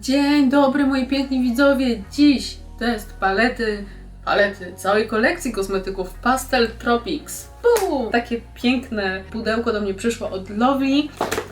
Dzień dobry moi piękni widzowie. Dziś test palety, palety całej kolekcji kosmetyków Pastel Tropics. Bum! Takie piękne pudełko do mnie przyszło od Lovely.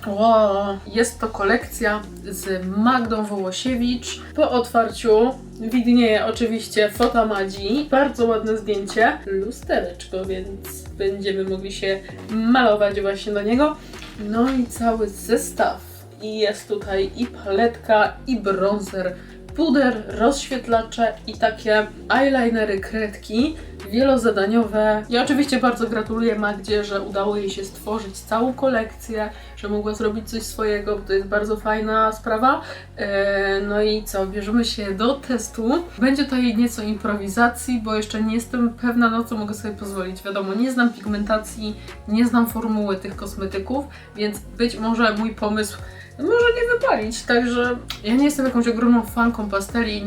Wow. Jest to kolekcja z Magdą Wołosiewicz. Po otwarciu widnieje oczywiście fota Madzi. Bardzo ładne zdjęcie. Lustereczko, więc będziemy mogli się malować właśnie do niego. No i cały zestaw. I jest tutaj i paletka, i bronzer, puder, rozświetlacze i takie eyelinery, kredki wielozadaniowe. Ja oczywiście bardzo gratuluję Magdzie, że udało jej się stworzyć całą kolekcję, że mogła zrobić coś swojego, bo to jest bardzo fajna sprawa. Eee, No i co, bierzemy się do testu. Będzie tutaj nieco improwizacji, bo jeszcze nie jestem pewna, na co mogę sobie pozwolić. Wiadomo, nie znam pigmentacji, nie znam formuły tych kosmetyków, więc być może mój pomysł może nie wypalić, także ja nie jestem jakąś ogromną fanką pasteli,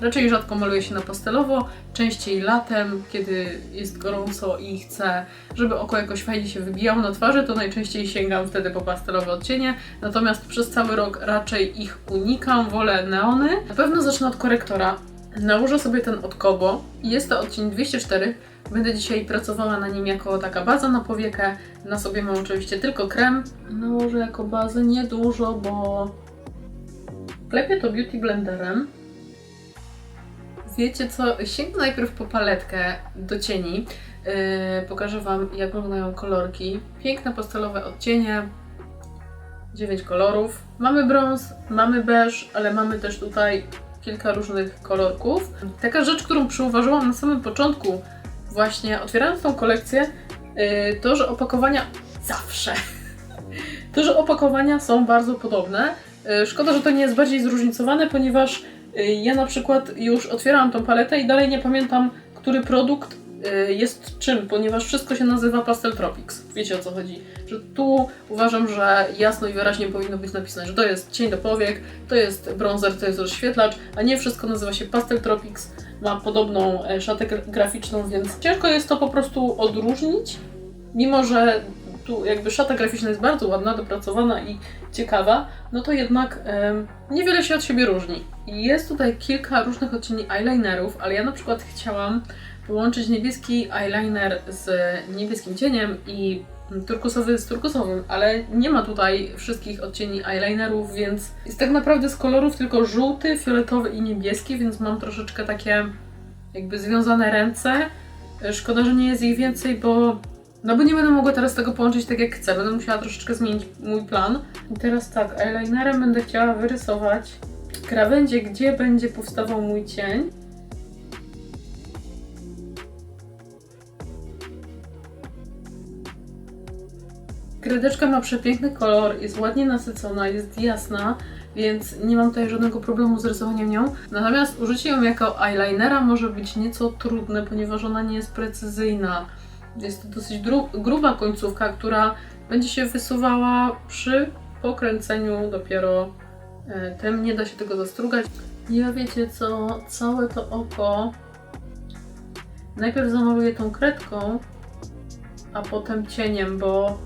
raczej rzadko maluję się na pastelowo, częściej latem, kiedy jest gorąco i chcę, żeby oko jakoś fajnie się wybijało na twarzy, to najczęściej sięgam wtedy po pastelowe odcienie, natomiast przez cały rok raczej ich unikam, wolę neony. Na pewno zacznę od korektora. Nałożę sobie ten od Kobo. Jest to odcień 204. Będę dzisiaj pracowała na nim jako taka baza na powiekę. Na sobie mam oczywiście tylko krem. Nałożę jako bazę niedużo, bo klepię to beauty blenderem. Wiecie co? Sięgnę najpierw po paletkę do cieni. Yy, pokażę Wam, jak wyglądają kolorki. Piękne pastelowe odcienie. 9 kolorów. Mamy brąz, mamy beż, ale mamy też tutaj kilka różnych kolorków. Taka rzecz, którą przyuważyłam na samym początku, właśnie otwierając tą kolekcję, yy, to, że opakowania zawsze. To, że opakowania są bardzo podobne. Yy, Szkoda, że to nie jest bardziej zróżnicowane, ponieważ yy, ja na przykład już otwierałam tą paletę i dalej nie pamiętam, który produkt jest czym, ponieważ wszystko się nazywa Pastel Tropics. Wiecie o co chodzi. Że tu uważam, że jasno i wyraźnie powinno być napisane, że to jest cień do powiek, to jest bronzer, to jest rozświetlacz, a nie wszystko nazywa się Pastel Tropics, ma podobną e, szatę gra- graficzną, więc ciężko jest to po prostu odróżnić, mimo że tu jakby szata graficzna jest bardzo ładna, dopracowana i ciekawa, no to jednak em, niewiele się od siebie różni. Jest tutaj kilka różnych odcieni eyelinerów, ale ja na przykład chciałam połączyć niebieski eyeliner z niebieskim cieniem i turkusowy z turkusowym, ale nie ma tutaj wszystkich odcieni eyelinerów, więc jest tak naprawdę z kolorów tylko żółty, fioletowy i niebieski, więc mam troszeczkę takie jakby związane ręce. Szkoda, że nie jest ich więcej, bo no bo nie będę mogła teraz tego połączyć tak jak chcę. Będę musiała troszeczkę zmienić mój plan. I teraz tak, eyelinerem będę chciała wyrysować krawędzie, gdzie będzie powstawał mój cień. Kredeczka ma przepiękny kolor, jest ładnie nasycona, jest jasna, więc nie mam tutaj żadnego problemu z rysowaniem nią. Natomiast użycie ją jako eyelinera może być nieco trudne, ponieważ ona nie jest precyzyjna. Jest to dosyć gruba końcówka, która będzie się wysuwała przy pokręceniu dopiero e, tym. Nie da się tego zastrugać. Ja wiecie co, całe to oko najpierw zamaluję tą kredką, a potem cieniem, bo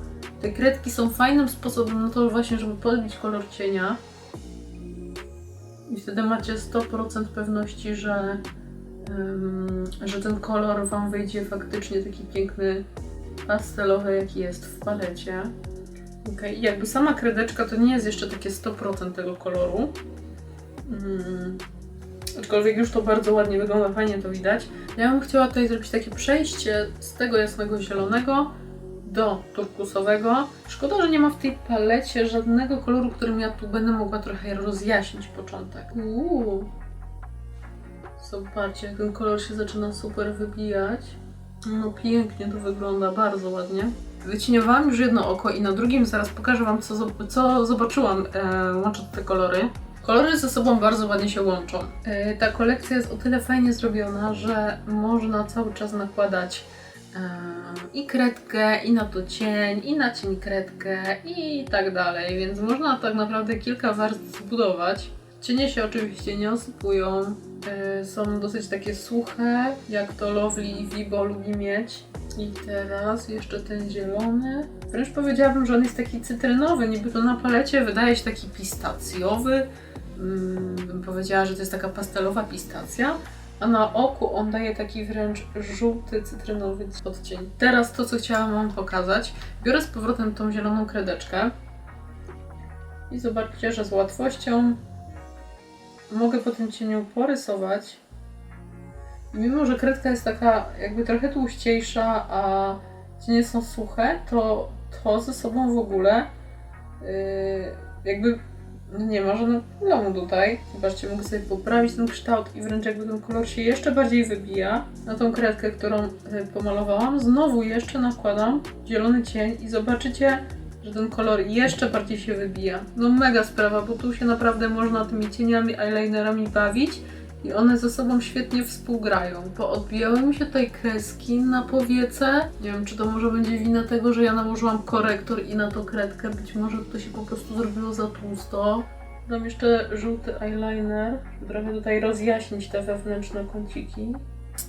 te kredki są fajnym sposobem na to właśnie, żeby podbić kolor cienia. I wtedy macie 100% pewności, że, ym, że ten kolor Wam wyjdzie faktycznie taki piękny, pastelowy, jaki jest w palecie. Okay. Jakby sama kredeczka to nie jest jeszcze takie 100% tego koloru. Mm. Aczkolwiek już to bardzo ładnie wygląda, fajnie to widać. Ja bym chciała tutaj zrobić takie przejście z tego jasnego zielonego do turkusowego. Szkoda, że nie ma w tej palecie żadnego koloru, którym ja tu będę mogła trochę rozjaśnić początek. Uuu. Zobaczcie, jak ten kolor się zaczyna super wybijać. No pięknie to wygląda, bardzo ładnie. Wycieniowałam już jedno oko i na drugim zaraz pokażę Wam, co, co zobaczyłam e, łącząc te kolory. Kolory ze sobą bardzo ładnie się łączą. E, ta kolekcja jest o tyle fajnie zrobiona, że można cały czas nakładać i kredkę, i na to cień, i na cień kredkę, i tak dalej, więc można tak naprawdę kilka warstw zbudować. Cienie się oczywiście nie osypują, e, są dosyć takie suche, jak to Lovely Vibo lubi mieć. I teraz jeszcze ten zielony. Wręcz powiedziałabym, że on jest taki cytrynowy, niby to na palecie wydaje się taki pistacjowy, mm, bym powiedziała, że to jest taka pastelowa pistacja, a na oku on daje taki wręcz żółty, cytrynowy odcień. Teraz to, co chciałam Wam pokazać, biorę z powrotem tą zieloną kredeczkę i zobaczcie, że z łatwością mogę po tym cieniu porysować. Mimo, że kredka jest taka jakby trochę tłuściejsza, a cienie są suche, to to ze sobą w ogóle yy, jakby nie ma żadnego problemu tutaj. Zobaczcie, mogę sobie poprawić ten kształt i wręcz jakby ten kolor się jeszcze bardziej wybija na tą kredkę, którą y, pomalowałam. Znowu jeszcze nakładam zielony cień i zobaczycie, że ten kolor jeszcze bardziej się wybija. No mega sprawa, bo tu się naprawdę można tymi cieniami, eyelinerami bawić i one ze sobą świetnie współgrają. Poodbijały mi się tutaj kreski na powiece. Nie wiem, czy to może będzie wina tego, że ja nałożyłam korektor i na to kredkę. Być może to się po prostu zrobiło za tłusto. Dam jeszcze żółty eyeliner, żeby trochę tutaj rozjaśnić te wewnętrzne kąciki.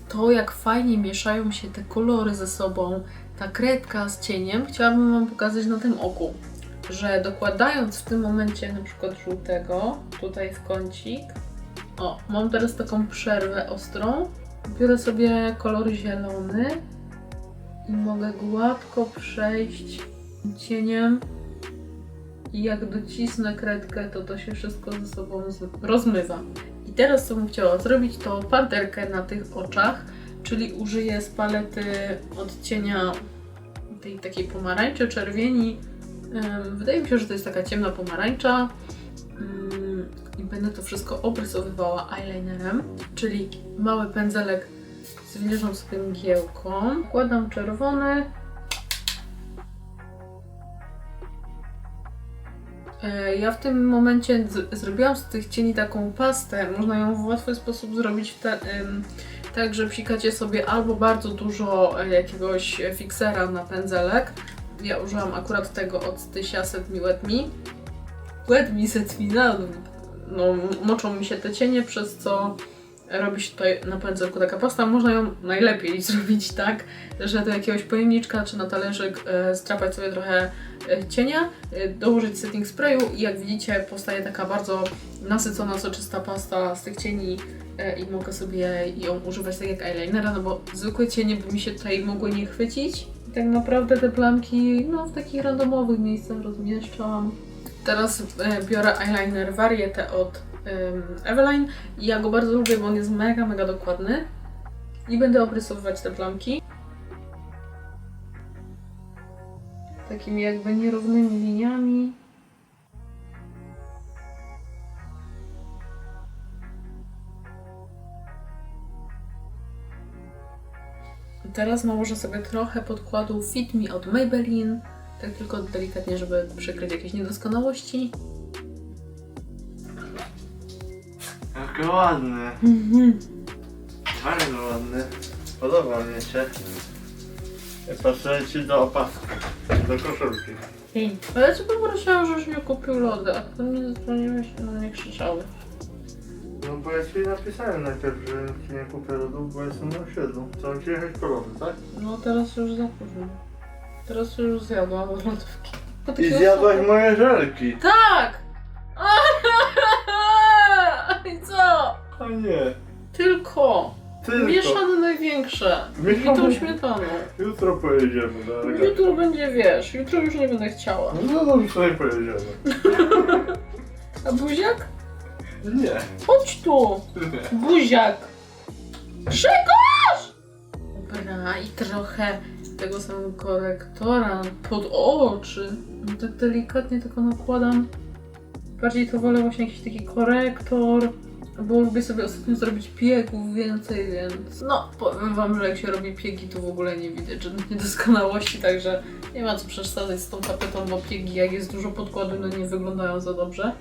To, jak fajnie mieszają się te kolory ze sobą, ta kredka z cieniem, chciałabym Wam pokazać na tym oku. Że dokładając w tym momencie na przykład żółtego, tutaj w kącik, o, mam teraz taką przerwę ostrą. Biorę sobie kolor zielony i mogę gładko przejść cieniem. I jak docisnę kredkę, to to się wszystko ze sobą rozmywa. I teraz co bym chciała zrobić, to panterkę na tych oczach, czyli użyję z palety odcienia tej takiej pomarańczy, czerwieni. Wydaje mi się, że to jest taka ciemna pomarańcza. Będę to wszystko obrysowywała eyelinerem, czyli mały pędzelek zwilżam sobie mgiełką, wkładam czerwony. E, Ja w tym momencie z- zrobiłam z tych cieni taką pastę. Można ją w łatwy sposób zrobić tak, że psikacie sobie albo bardzo dużo e, jakiegoś fiksera na pędzelek. Ja użyłam akurat tego od Stysia Set Me Wet Me. Wet Me Set Me, no, no, moczą mi się te cienie, przez co robi się tutaj na pędzelku taka pasta. Można ją najlepiej zrobić tak, że do jakiegoś pojemniczka czy na talerzyk e, strapać sobie trochę e, cienia, e, dołożyć setting sprayu i jak widzicie powstaje taka bardzo nasycona, soczysta pasta z tych cieni i mogę sobie ją używać tak jak eyelinera, no bo zwykłe cienie by mi się tutaj mogły nie chwycić. I tak naprawdę te plamki no, w takich randomowych miejscach rozmieszczam. Teraz e, biorę eyeliner Varieté od Eveline ja go bardzo lubię, bo on jest mega, mega dokładny. I będę obrysowywać te plamki. Takimi jakby nierównymi liniami. Teraz nałożę sobie trochę podkładu Fit Me od Maybelline. Tak tylko delikatnie, żeby przykryć jakieś niedoskonałości. Jaki ładny. Bardzo ładny. Podoba mi się. Pasuje ci do opaski. Do koszulki. Ale co poprosiłam, żebyś mi kupił lody, a potem nie zadzwoniłeś i na mnie krzyczały. No bo ja ci napisałem najpierw, że ci nie kupię lodów, bo jestem na osiedlu. Chcą ci jechać po lody, tak? No teraz już za późno. Teraz już zjadłam od lodówki. I takiego zjadłaś moje żelki. Tak! I co? A nie. Tylko. Tylko. Mieszane największe. Mieszane. I tą śmietaną. Jutro pojedziemy elegancko. Jutro będzie, wiesz, jutro już nie będę chciała. No dobrze, sobie pojedziemy. A buziak? Nie. Chodź tu! Nie. Buziak! Grzegorz! Dobra, i trochę tego samego korektora pod oczy. No tak delikatnie tylko nakładam. Bardziej to wolę właśnie jakiś taki korektor, bo lubię sobie ostatnio zrobić piegów więcej, więc no powiem wam, że jak się robi piegi, to w ogóle nie widać żadnych niedoskonałości, także nie ma co przesadzać z tą tapetą, bo piegi jak jest dużo podkładu, no nie wyglądają za dobrze.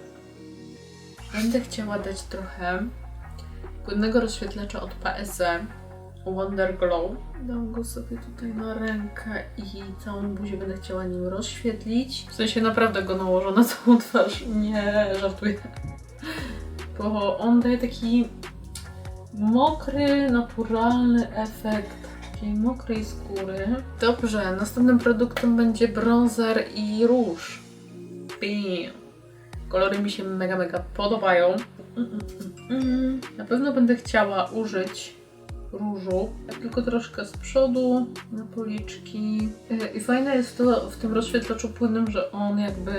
Będę chciała dać trochę płynnego rozświetlacza od PSE Wonder Glow. Dam go sobie tutaj na rękę i całą buzię będę chciała nim rozświetlić. W sensie naprawdę go nałożę na całą twarz. Nie, żartuję. Bo on daje taki mokry, naturalny efekt takiej mokrej skóry. Dobrze, następnym produktem będzie bronzer i róż. Bam. Kolory mi się mega, mega podobają. Mm, mm, mm. Na pewno będę chciała użyć różu, tak tylko troszkę z przodu, na policzki. Yy, I fajne jest to w tym rozświetlaczu płynnym, że on jakby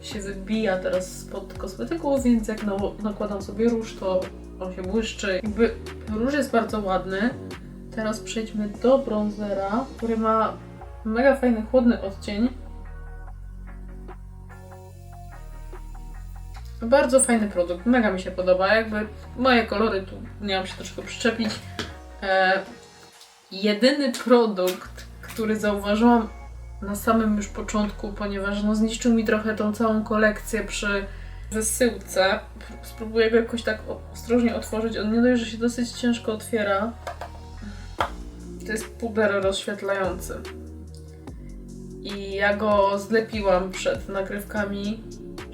się wybija teraz spod kosmetyków, więc jak na- nakładam sobie róż, to on się błyszczy. Jakby róż jest bardzo ładny. Teraz przejdźmy do bronzera, który ma mega fajny, chłodny odcień. Bardzo fajny produkt, mega mi się podoba. Jakby moje kolory tu nie mam się czego przyczepić. E, jedyny produkt, który zauważyłam na samym już początku, ponieważ no, zniszczył mi trochę tą całą kolekcję przy wysyłce. Spróbuję go jakoś tak ostrożnie otworzyć. On nie dość, że się dosyć ciężko otwiera. To jest puder rozświetlający. I ja go zlepiłam przed nagrywkami,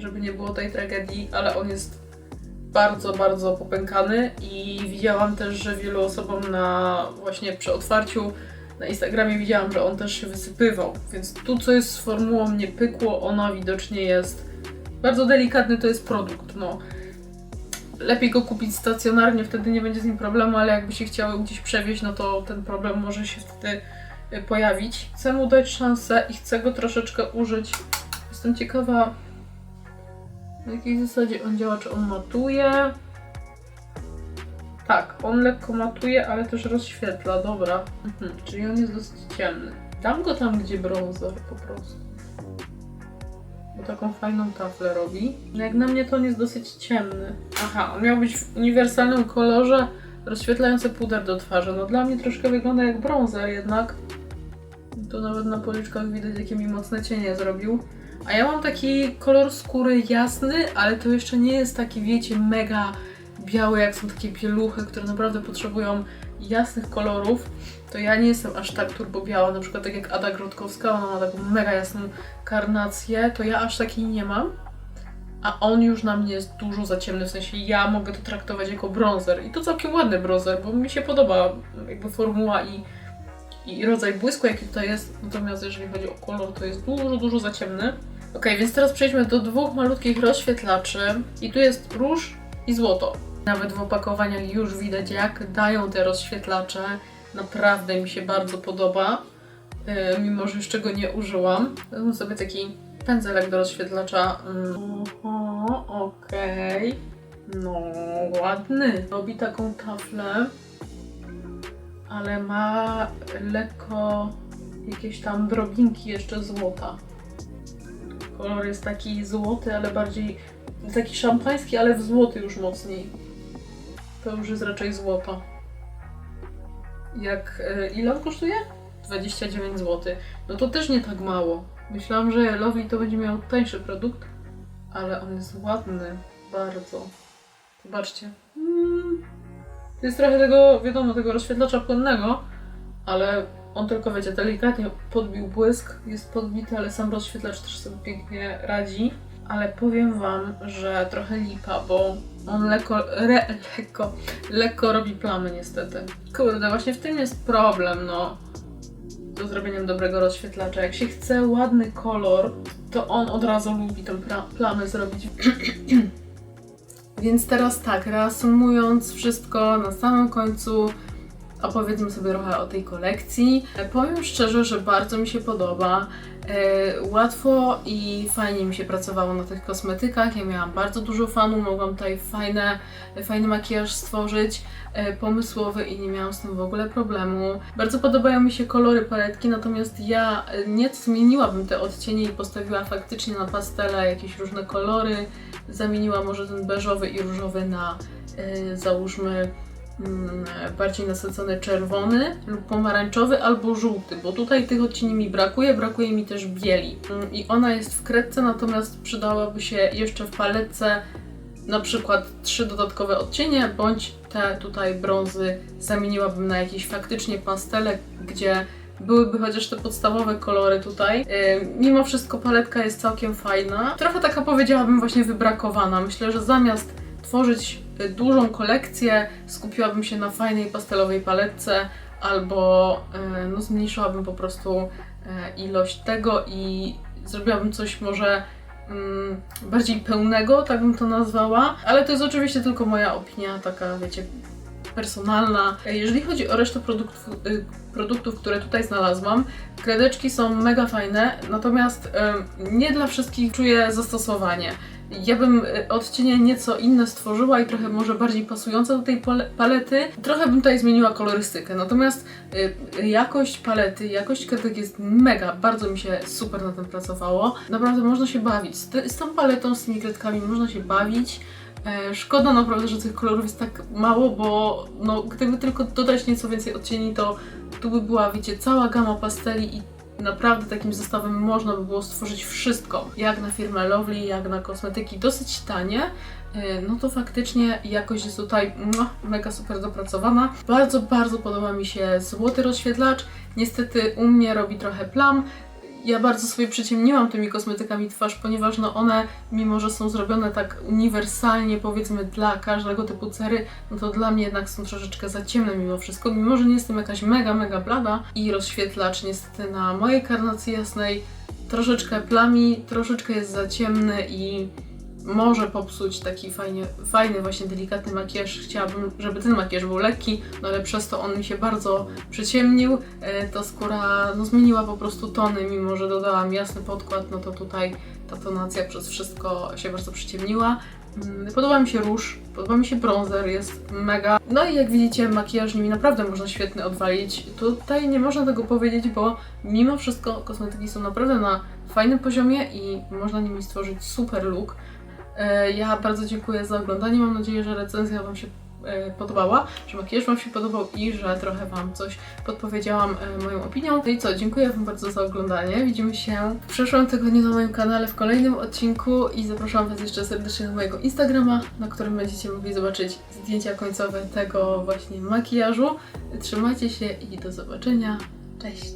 żeby nie było tej tragedii, ale on jest bardzo, bardzo popękany i widziałam też, że wielu osobom na właśnie przy otwarciu na Instagramie widziałam, że on też się wysypywał, więc tu co jest z formułą nie pykło, ona widocznie jest bardzo delikatny, to jest produkt, no. Lepiej go kupić stacjonarnie, wtedy nie będzie z nim problemu, ale jakby się chciały gdzieś przewieźć, no to ten problem może się wtedy y, pojawić. Chcę mu dać szansę i chcę go troszeczkę użyć. Jestem ciekawa, na jakiej zasadzie on działa, czy on matuje. Tak, on lekko matuje, ale też rozświetla, dobra. Mhm, czyli on jest dosyć ciemny. Dam go tam, gdzie brązer po prostu. Bo taką fajną taflę robi. No jak na mnie to on jest dosyć ciemny. Aha, on miał być w uniwersalnym kolorze rozświetlający puder do twarzy. No dla mnie troszkę wygląda jak brązer jednak. To nawet na policzkach widać, jakie mi mocne cienie zrobił. A ja mam taki kolor skóry jasny, ale to jeszcze nie jest taki, wiecie, mega biały, jak są takie pieluchy, które naprawdę potrzebują jasnych kolorów. To ja nie jestem aż tak turbo biała, na przykład tak jak Ada Grotkowska, ona ma taką mega jasną karnację, to ja aż takiej nie mam. A on już na mnie jest dużo za ciemny, w sensie ja mogę to traktować jako bronzer. I to całkiem ładny bronzer, bo mi się podoba jakby formuła i, i rodzaj błysku, jaki tutaj jest. Natomiast jeżeli chodzi o kolor, to jest dużo, dużo za ciemny. Ok, więc teraz przejdźmy do dwóch malutkich rozświetlaczy. I tu jest róż i złoto. Nawet w opakowaniach już widać, jak dają te rozświetlacze. Naprawdę mi się bardzo podoba, yy, mimo że jeszcze go nie użyłam. Wezmę sobie taki pędzelek do rozświetlacza. Mm, Oho, okej. No, ładny. Robi taką taflę, ale ma lekko jakieś tam drobinki jeszcze złota. Kolor jest taki złoty, ale bardziej taki szampański, ale w złoty już mocniej. To już jest raczej złoto. Jak e, ile on kosztuje? 29 zł. No to też nie tak mało. Myślałam, że Lovely to będzie miał tańszy produkt, ale on jest ładny bardzo. Zobaczcie. Mm. To jest trochę tego, wiadomo, tego rozświetlacza płynnego, ale on tylko, wiecie, delikatnie podbił błysk, jest podbity, ale sam rozświetlacz też sobie pięknie radzi. Ale powiem Wam, że trochę lipa, bo on lekko, re, lekko, lekko robi plamy niestety. Kurde, właśnie w tym jest problem, no. Do zrobieniem dobrego rozświetlacza. Jak się chce ładny kolor, to on od razu lubi tą plamę zrobić. Więc teraz tak, reasumując wszystko na samym końcu, opowiedzmy sobie trochę o tej kolekcji. E, Powiem szczerze, że bardzo mi się podoba. E, łatwo i fajnie mi się pracowało na tych kosmetykach. Ja miałam bardzo dużo fanów, mogłam tutaj fajne, fajny makijaż stworzyć, e, pomysłowy i nie miałam z tym w ogóle problemu. Bardzo podobają mi się kolory paletki, natomiast ja nieco zmieniłabym te odcienie i postawiła faktycznie na pastele jakieś różne kolory. Zamieniła może ten beżowy i różowy na załóżmy bardziej nasycony czerwony lub pomarańczowy albo żółty, bo tutaj tych odcieni mi brakuje, brakuje mi też bieli. Mm, I ona jest w kredce, natomiast przydałaby się jeszcze w paletce na przykład trzy dodatkowe odcienie, bądź te tutaj brązy zamieniłabym na jakieś faktycznie pastele, gdzie byłyby chociaż te podstawowe kolory tutaj. Yy, mimo wszystko paletka jest całkiem fajna. Trochę taka powiedziałabym właśnie wybrakowana. Myślę, że zamiast tworzyć dużą kolekcję, skupiłabym się na fajnej pastelowej paletce albo y, no, zmniejszyłabym po prostu y, ilość tego i zrobiłabym coś może mm, bardziej pełnego, tak bym to nazwała, ale to jest oczywiście tylko moja opinia, taka wiecie, personalna. Jeżeli chodzi o resztę produktów, y, produktów które tutaj znalazłam, kredeczki są mega fajne, natomiast nie dla wszystkich czuję zastosowanie. Ja bym y, odcienie nieco inne stworzyła i trochę może bardziej pasujące do tej pale- palety. Trochę bym tutaj zmieniła kolorystykę, natomiast y, jakość palety, jakość kredek jest mega, bardzo mi się super na tym pracowało. Naprawdę można się bawić. Z tą paletą, z tymi kredkami można się bawić. E, Szkoda naprawdę, że tych kolorów jest tak mało, bo no, gdyby tylko dodać nieco więcej odcieni, to tu by była, wiecie, cała gama pasteli i naprawdę takim zestawem można by było stworzyć wszystko. Jak na firmę Lovely, jak na kosmetyki dosyć tanie, e, no to faktycznie jakość jest tutaj mega super dopracowana. Bardzo, bardzo podoba mi się złoty rozświetlacz. Niestety u mnie robi trochę plam. Ja bardzo sobie przyciemniłam tymi kosmetykami twarz, ponieważ no one, mimo że są zrobione tak uniwersalnie, powiedzmy dla każdego typu cery, no to dla mnie jednak są troszeczkę za ciemne mimo wszystko, mimo że nie jestem jakaś mega, mega blada i rozświetlacz niestety na mojej karnacji jasnej troszeczkę plami, troszeczkę jest za ciemny i może popsuć taki fajnie, fajny, właśnie delikatny makijaż. Chciałabym, żeby ten makijaż był lekki, no ale przez to on mi się bardzo przyciemnił. E, Ta skóra no, zmieniła po prostu tony, mimo że dodałam jasny podkład, no to tutaj ta tonacja przez wszystko się bardzo przyciemniła. Mm, Podoba mi się róż, podoba mi się bronzer, jest mega. No i jak widzicie, makijaż nimi naprawdę można świetny odwalić. Tutaj nie można tego powiedzieć, bo mimo wszystko kosmetyki są naprawdę na fajnym poziomie i można nimi stworzyć super look. E, Ja bardzo dziękuję za oglądanie. Mam nadzieję, że recenzja Wam się e, podobała, że makijaż Wam się podobał i że trochę Wam coś podpowiedziałam e, moją opinią. No i co, dziękuję Wam bardzo za oglądanie. Widzimy się w przyszłym tygodniu na moim kanale w kolejnym odcinku i zapraszam Was jeszcze serdecznie na mojego Instagrama, na którym będziecie mogli zobaczyć zdjęcia końcowe tego właśnie makijażu. Trzymajcie się i do zobaczenia. Cześć!